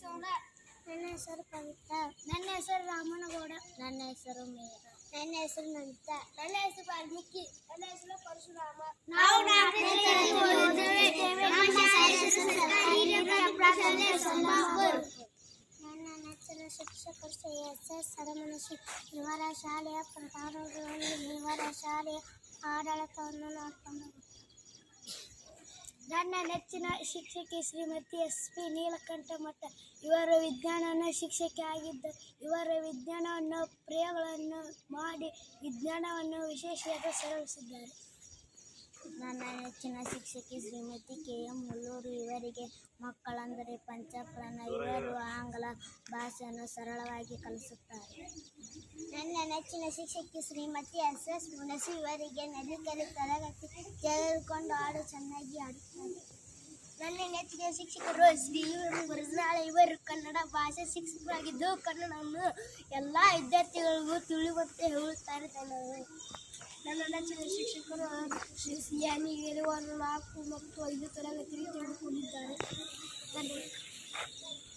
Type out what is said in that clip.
ಶಿಕ್ಷಕರಿಗೆ ಕೃತಜ್ಞತೆ ತಿಳಿಸೋಣ ನನ್ನ ಹೆಸರು ಪವಿತ್ರ ನನ್ನ ಹೆಸರು ರಾಮನಗೌಡ ನನ್ನ ಹೆಸರು ಮೇಘ ನನ್ನ ಹೆಸರು ನಂದಿತಾ ನನ್ನ ಹೆಸರು ವಾಲ್ಮೀಕಿ ನನ್ನ ಹೆಸರು ಪರಶುರಾಮ ನಾವು ನಾಲ್ಕನೇ ತರಗತಿ ಓದುತ್ತೇವೆ. ನಮ್ಮ ಶಾಲೆಯ ಹೆಸರು ಸರ್ಕಾರಿ ಹಿರಿಯ ಪ್ರಾಥಮಿಕ ಸಂಬಾಪುರ್. ನನ್ನ ನೆಚ್ಚಿನ ಶಿಕ್ಷಕರು ಶ್ರೀ ಎಸ್ ಎಸ್ ಸರಮನಶಿ ಇವರ ಶಾಲೆಯ ಪ್ರಧಾನಗಳಲ್ಲಿ ಇವರ ಶಾಲೆಯ ಆಡಳಿತವನ್ನು ನೋಡಿಕೊಂಡು ನನ್ನ ನೆಚ್ಚಿನ ಶಿಕ್ಷಕಿ ಶ್ರೀಮತಿ ಎಸ್ ಪಿ ನೀಲಕಂಠ ಮಠ. ಇವರ ವಿಜ್ಞಾನನ ಶಿಕ್ಷಕಿ ಆಗಿದ್ದರು ಇವರ ವಿಜ್ಞಾನವನ್ನು ಪ್ರಯೋಗಗಳನ್ನು ಮಾಡಿ ವಿಜ್ಞಾನವನ್ನು ವಿಶೇಷವಾಗಿ ಸೇವಿಸಿದ್ದಾರೆ ನನ್ನ ನೆಚ್ಚಿನ ಶಿಕ್ಷಕಿ ಶ್ರೀಮತಿ ಕೆ ಎಂ ಹುಲ್ಲೂರು ಇವರಿಗೆ ಮಕ್ಕಳಂದರೆ ಪಂಚಪ್ರಾಣ ಇವರು ಆಂಗ್ಲ ಭಾಷೆಯನ್ನು ಸರಳವಾಗಿ ಕಲಿಸುತ್ತಾರೆ. ನನ್ನ ನೆಚ್ಚಿನ ಶಿಕ್ಷಕಿ ಶ್ರೀಮತಿ ಎಸ್ ಎಸ್ ಮುನಸಿ ಇವರಿಗೆ ನಲಿಕಲಿ ತರಗತಿ ತೆಗೆದುಕೊಂಡು ಹಾಡು ಚೆನ್ನಾಗಿ ಆಡುತ್ತಾರೆ ನನ್ನ ನೆಚ್ಚಿನ ಶಿಕ್ಷಕರು ಶ್ರೀ ಗುರುನಾಳ ಇವರು ಕನ್ನಡ ಭಾಷೆ ಶಿಕ್ಷಕರಾಗಿದ್ದು ಕನ್ನಡವನ್ನು ಎಲ್ಲ ವಿದ್ಯಾರ್ಥಿಗಳಿಗೂ ತಿಳಿಯುವಂತೆ ಹೇಳುತ್ತಾರೆ ಧನ್ಯವಾದಗಳು ನನ್ನ ನೆಚ್ಚಿನ ಶಿಕ್ಷಕರು ಶ್ರೀ ಸಿಯಾನಿ ಇರುವ ನಾಲ್ಕು ಮತ್ತು ಐದು ತರಗತಿಯಲ್ಲಿ ತೆಗೆದುಕೊಂಡಿದ್ದಾರೆ. ಧನ್ಯವಾದ